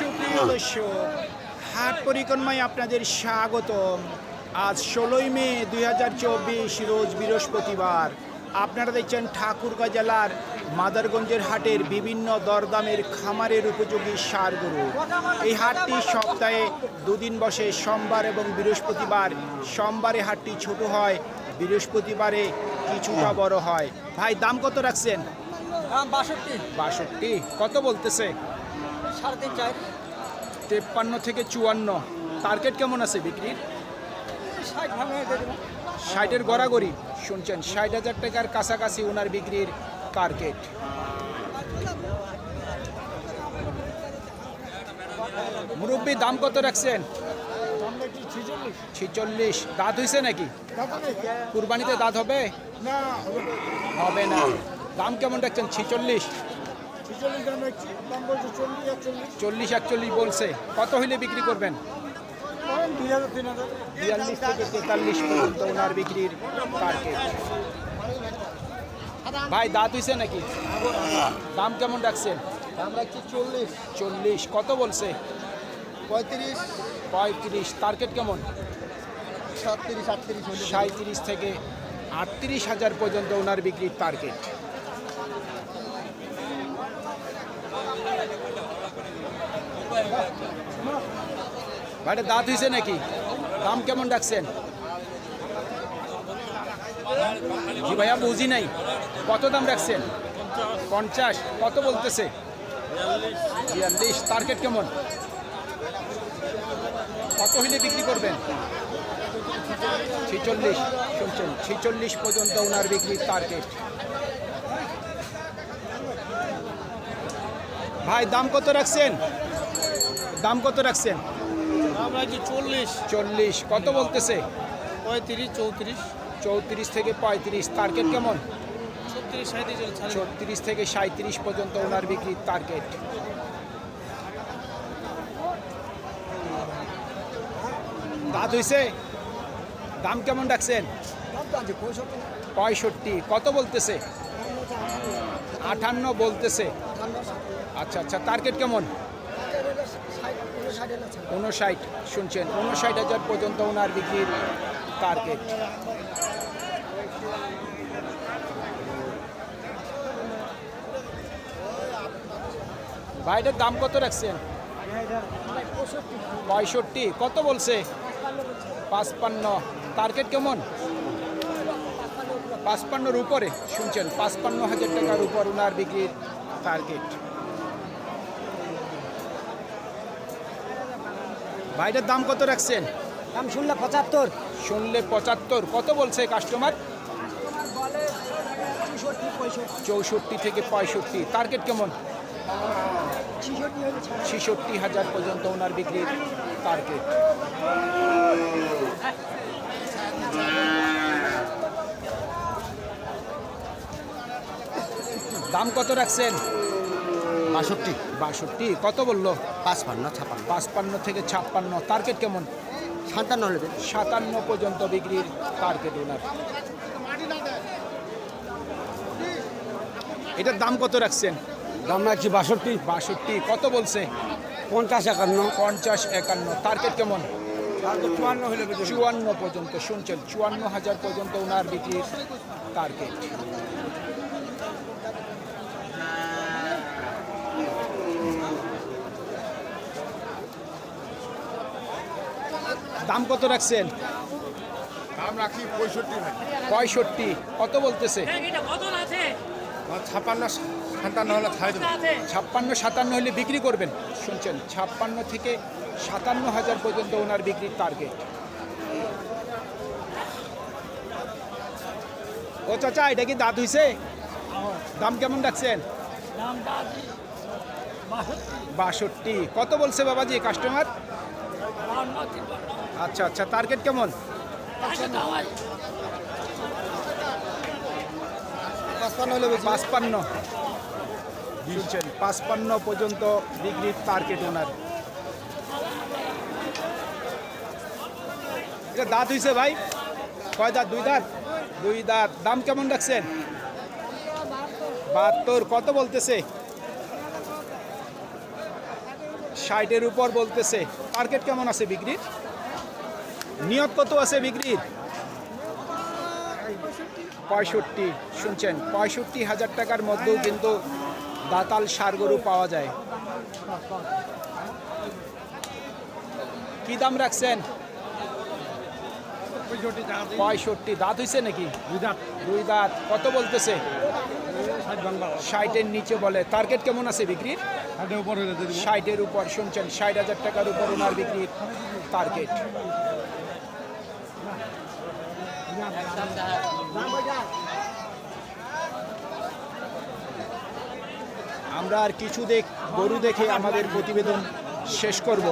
সুপ্রিয় দর্শক হাট পরিক্রমায় আপনাদের স্বাগতম। আজ ষোলোই মে দু হাজার চব্বিশ রোজ বৃহস্পতিবার। আপনারা দেখছেন ঠাকুরগাঁ জেলার মাদারগঞ্জের হাটের বিভিন্ন দরদামের খামারের উপযোগী সার গরু এই হাটটি সপ্তাহে দুদিন বসে সোমবার এবং বৃহস্পতিবার। সোমবারে হাটটি ছোট হয় বৃহস্পতিবারে কিছুটা বড় হয়। ভাই দাম কত রাখছেন? বাষট্টি। বাষট্টি। কত বলতেছে? সাড়ে তিন চার। তেপ্পান্ন থেকে চুয়ান্ন। টার্গেট কেমন আছে বিক্রির? ষাট ভাঙে ষাটের গড়াগড়ি। শুনছেন ষাট হাজার টাকার কাছাকাছি ওনার বিক্রির টার্গেট মুরব্বী দাম কত রাখছেন? ছিচল্লিশ। দাঁত হয়েছে নাকি? কুরবানিতে দাঁত হবে? হবে না। দাম কেমন রাখছেন? ছিচল্লিশ। চল্লিশ একচল্লিশ। বলছে। কত হইলে বিক্রি করবেন? বিয়াল্লিশ থেকে তেতাল্লিশ পর্যন্ত ওনার বিক্রির টার্গেট ভাই দাঁত হইছে নাকি? দাম কেমন রাখছেন দাম রাখছি চল্লিশ। চল্লিশ কত বলছে? পঁয়ত্রিশ। পঁয়ত্রিশ টার্গেট কেমন? সাতত্রিশ আটত্রিশ হলে সাঁত্রিশ থেকে আটত্রিশ হাজার পর্যন্ত ওনার বিক্রির টার্গেট ভাইটা দাঁত হয়েছে নাকি? দাম কেমন রাখছেন? জি ভাইয়া বুঝি নাই। কত দাম রাখছেন? পঞ্চাশ। কত বলতেছে? বিয়াল্লিশ। টার্গেট কেমন? কত হইলে বিক্রি করবেন? ছিচল্লিশ। শুনছেন, ছিচল্লিশ পর্যন্ত ওনার বিক্রির টার্গেট ভাই, দাম কত রাখছেন? দাম কত রাখছেন? দাম রাখছি চল্লিশ। চল্লিশ। কত বলতেছে? পঁয়ত্রিশ চৌত্রিশ। চৌত্রিশ থেকে পঁয়ত্রিশ। টার্গেট কেমন? ছত্রিশ থেকে সাঁত্রিশ পর্যন্ত ওনার বিক্রির টার্গেট দাঁত হইছে? দাম কেমন রাখছেন? পঁয়ষট্টি। কত বলতেছে? আটান্ন বলতেছে। আচ্ছা আচ্ছা। টার্গেট কেমন? উনষাট শুনছেন উনষাট হাজার পর্যন্ত ওনার বিক্রির টার্গেট ভাইটার দাম কত রাখছেন? পঁয়ষট্টি, কত বলছে? পাঁচপান্ন টার্গেট কেমন? পাঁচপান্নর উপরে, শুনছেন, পাঁচপান্ন হাজার টাকার উপর ওনার বিক্রির টার্গেট ভাইটার দাম কত রাখছেন? দাম শুনলে পঁচাত্তর। শুনলে পঁচাত্তর। কত বলছে কাস্টমার চৌষট্টি থেকে পঁয়ষট্টি। টার্গেট কেমন? ছিষট্টি হাজার পর্যন্ত ওনার বিক্রির টার্গেট দাম কত রাখছেন? বাষট্টি। বাষট্টি। কত বলল? পাঁচপান্ন ছাপান্ন। পাঁচপান্ন থেকে ছাপ্পান্ন। টার্গেট কেমন? সাতান্ন হলে সাতান্ন পর্যন্ত বিক্রির টার্গেট ওনার এটার দাম কত রাখছেন? দাম রাখছি বাষট্টি। বাষট্টি। কত বলছে? পঞ্চাশ একান্ন। পঞ্চাশ একান্ন। টার্গেট কেমন? চুয়ান্ন হলে চুয়ান্ন পর্যন্ত। শুনছেন চুয়ান্ন হাজার পর্যন্ত ওনার বিক্রির টার্গেট দাম কত রাখছেন? দাম রাখি পঁয়ষট্টি পঁয়ষট্টি। কত বলতেছে? আর ছাপান্ন সাতান্ন হলে ছাপ্পান্ন সাতান্ন হলে বিক্রি করবেন। শুনছেন ছাপ্পান্ন থেকে সাতান্ন হাজার পর্যন্ত ওনার বিক্রির টার্গেট ও চাচা এটা কি দাঁত হইছে? দাম কেমন রাখছেন? বাষট্টি। কত বলছে বাবাজি কাস্টমার আচ্ছা আচ্ছা টার্গেট কেমন? পাঁচপান্ন পাঁচপান্ন। পর্যন্ত বিক্রির টার্গেট ওনার। এটা দাঁত হইছে ভাই? কয় দাঁত? দুই দাঁত? দুই দাঁত। দাম কেমন রাখছেন? বাহাত্তর। কত বলতেছে? ষাটের উপর বলতেছে। টার্গেট কেমন আছে বিক্রির নিয়ত কত আছে বিক্রির? পঁয়ষট্টি শুনছেন? পঁয়ষট্টি হাজার টাকার মধ্যেও কিন্তু দাতাল সার গরু পাওয়া যায়। কি দাম রাখছেন? পঁয়ষট্টি দাঁত হয়েছে নাকি? দুই দাঁত। কত বলতেছে? ষাটের নিচে বলে। টার্গেট কেমন আছে বিক্রির? ষাটের উপর শুনছেন? ষাট হাজার টাকার উপর ওনার বিক্রির টার্গেট আমরা আর কিছু দেখ গরু দেখে আমাদের প্রতিবেদন শেষ করব।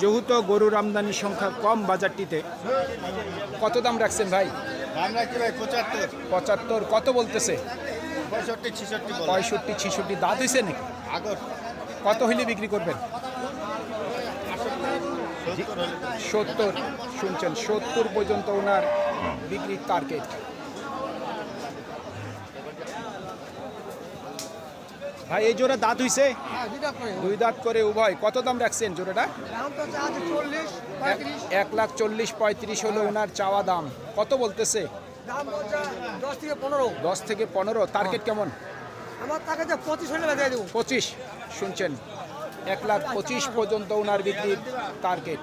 যেহেতু গরুর আমদানি সংখ্যা কম বাজারটিতে কত দাম রাখছেন ভাই পঁচাত্তর। পঁচাত্তর কত বলতেছে? পঁয়ষট্টি ছিষট্টি পঁয়ষট্টি ছিষট্টি দাঁত হয়েছে নাকি? আগর। কত হইলে বিক্রি করবেন? সত্তর। শুনছেন সত্তর পর্যন্ত ওনার বিক্রির টার্গেট ভাই এই জোড়া দাঁত হইছে? দুই দাঁত করে। উভয়। কত দাম রাখছেন জোড়াটা? এক- এক লাখ চল্লিশ পঁয়ত্রিশ হলো ওনার চাওয়া দাম। কত বলতেছে? দশ থেকে পনেরো। দশ থেকে পনেরো টার্গেট কেমন? আমার টাকা যে পঁচিশ হলে বাজাই দেবো। পঁচিশ শুনছেন? এক লাখ পঁচিশ পর্যন্ত ওনার বিক্রির টার্গেট